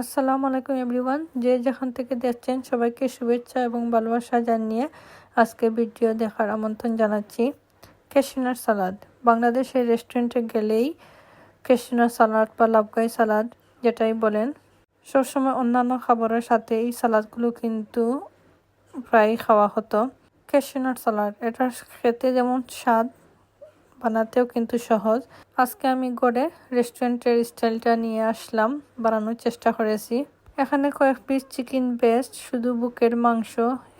আসসালামু আলাইকুম এভরিওয়ান। যে যেখান থেকে দেখছেন সবাইকে শুভেচ্ছা এবং ভালোবাসা জানিয়ে আজকে ভিডিও দেখার আমন্ত্রণ জানাচ্ছি ক্যাশিনার সালাদ। বাংলাদেশের রেস্টুরেন্টে গেলেই ক্যাশিনার সালাদ বা লাভগাই সালাদ, যেটাই বলেন, সবসময় অন্যান্য খাবারের সাথে এই সালাদগুলো কিন্তু প্রায় খাওয়া হতো। ক্যাশিনার সালাদ এটা খেতে যেমন স্বাদ বানাতেও কিন্তু সহজ। আজকে আমি গড়ে রেস্টুরেন্টের স্টাইলটা নিয়ে আসলাম, বানানোর চেষ্টা করেছি। এখানে কয়েক পিস চিকেন বেস্ট শুধু বুকের মাংস,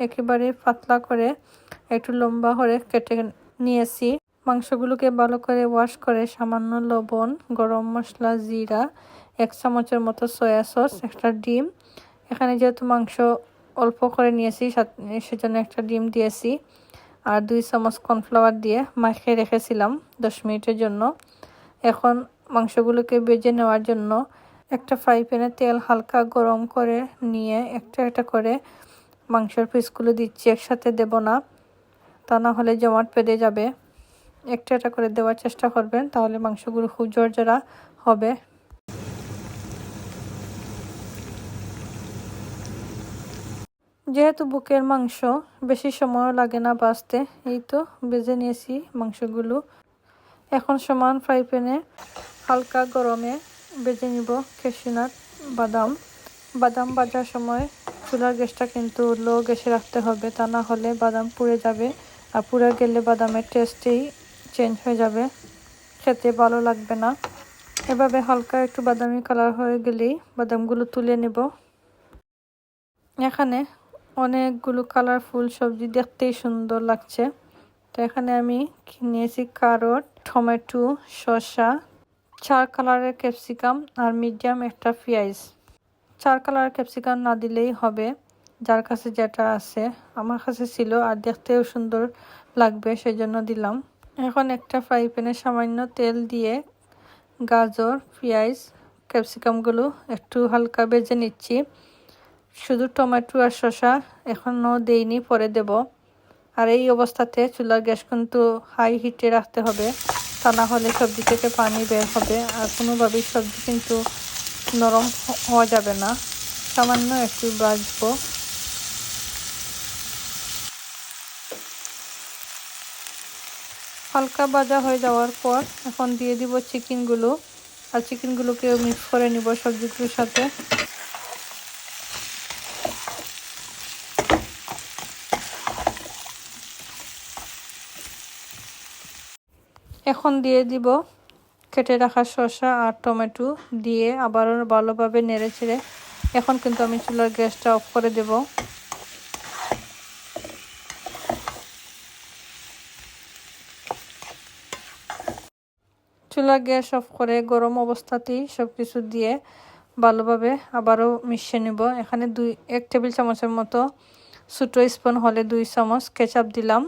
একেবারে পাতলা করে একটু লম্বা করে কেটে নিয়েছি। মাংসগুলোকে ভালো করে ওয়াশ করে সামান্য লবণ, গরম মশলা, জিরা, এক চামচের মতো সয়া সস একটা ডিম। এখানে যেহেতু মাংস অল্প করে নিয়েছি সেজন্য একটা ডিম দিয়েছি। আর দুই চামচ কর্নফ্লাওয়ার দিয়ে মাখিয়ে রেখেছিলাম দশ মিনিটের জন্য। এখন মাংসগুলোকে বেজে নেওয়ার জন্য একটা ফ্রাই প্যানে তেল হালকা গরম করে নিয়ে একটা একটা করে মাংসের পিসগুলো দিচ্ছি, একসাথে দেব না। তা না হলে জমাট পেদে যাবে। একটা একটা করে দেওয়ার চেষ্টা করবেন, তাহলে মাংসগুলো খুব জোরজোড়া হবে। যেহেতু বুকের মাংস, বেশি সময় লাগে না বাঁচতে। এই তো বেজে নিয়েছি মাংসগুলো। এখন সমান ফ্রাই প্যানে হালকা গরমে বেজে নিব কেশিনাট বাদাম। বাদাম বাজার সময় চুলার গ্যাসটা কিন্তু লো গ্যাসে রাখতে হবে, তা না হলে বাদাম পুড়ে যাবে আর পুড়ে গেলে বাদামের টেস্টেই চেঞ্জ হয়ে যাবে। খেতে ভালো লাগবে না। এভাবে হালকা একটু বাদামি কালার হয়ে গেলেই বাদামগুলো তুলে নেব। এখানে অনেকগুলো কালারফুল সবজি দেখতেই সুন্দর লাগছে। তো এখানে আমি নিয়েছি কারট, টমেটো, শসা, চার কালারের ক্যাপসিকাম আর মিডিয়াম একটা পেঁয়াজ। চার কালারের ক্যাপসিকাম না দিলেই হবে, যার কাছে যেটা আছে আমার কাছে ছিল আর দেখতেও সুন্দর লাগবে সেই জন্য দিলাম। এখন একটা ফ্রাই প্যানে সামান্য তেল দিয়ে গাজর, পেঁয়াজ, ক্যাপসিকামগুলো একটু হালকা বেজে নিচ্ছি। শুধু টমেটো আর শসা এখনও দেইনি, পরে দেব। আর এই অবস্থাতে চুলার গ্যাস কিন্তু হাই হিটে রাখতে হবে, তা না হলে সবজি থেকে পানি বের হবে। আর কোনোভাবেই সবজি কিন্তু নরম হওয়া যাবে না। সামান্য একটু বাজবো হালকা ভাজা হয়ে যাওয়ার পর এখন দিয়ে দিব চিকেনগুলো আর চিকেনগুলোকেও মিক্স করে নিব সবজিগুলোর সাথে। এখন দিয়ে দিব কেটে রাখা শসা আর টমেটো দিয়ে আবারও ভালোভাবে নেড়ে ছেড়ে এখন কিন্তু আমি চুলার গ্যাসটা অফ করে দেব। চুলা গ্যাস অফ করে গরম অবস্থাতেই সব কিছু দিয়ে ভালোভাবে আবারও মিশিয়ে নেব। এখানে দুই, এক টেবিল চামচের মতো ছোটো স্পুন হলে দুই চামচ কেচাপ দিলাম।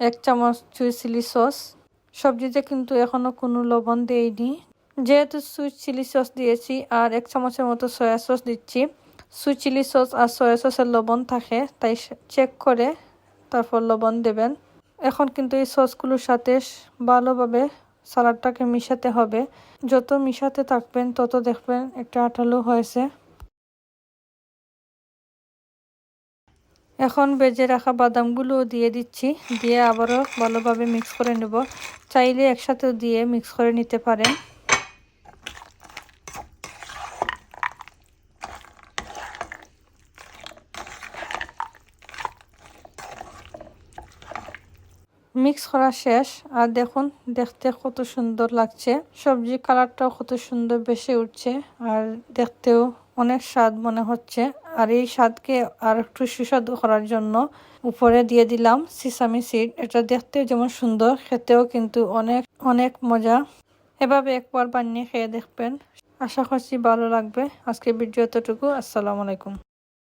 এক চামচ চুই চিলি সস সবজিতে কিন্তু এখনও কোনো লবণ দেইনি। যেহেতু সুইট চিলি সস দিয়েছি আর এক চামচের মতো সয়া সস দিচ্ছি। সুইট চিলি সস আর সয়া সসের লবণ থাকে, তাই চেক করে তারপর লবণ দেবেন। এখন কিন্তু এই সসগুলোর সাথে ভালোভাবে সালাডটাকে মিশাতে হবে। যত মিশাতে থাকবেন, তত দেখবেন একটা আঠালো হয়েছে। এখন বেজে রাখা বাদামগুলো দিয়ে দিচ্ছি। দিয়ে আবারও ভালোভাবে মিক্স করে নেব। চাইলে একসাথেও দিয়ে মিক্স করে নিতে পারেন। মিক্স করা শেষ। আর দেখুন, দেখতে কত সুন্দর লাগছে। সবজি কালারটাও কত সুন্দর বেশি উঠছে। আর দেখতেও অনেক স্বাদ মনে হচ্ছে। আর এই স্বাদকে আর একটু সুস্বাদু করার জন্য উপরে দিয়ে দিলাম সিসামি সিড। এটা দেখতেও যেমন সুন্দর, খেতেও কিন্তু অনেক অনেক মজা। এভাবে একবার বানিয়ে খেয়ে দেখবেন। আশা করছি ভালো লাগবে। আজকে ভিডিও এতটুকু। আসসালামু আলাইকুম।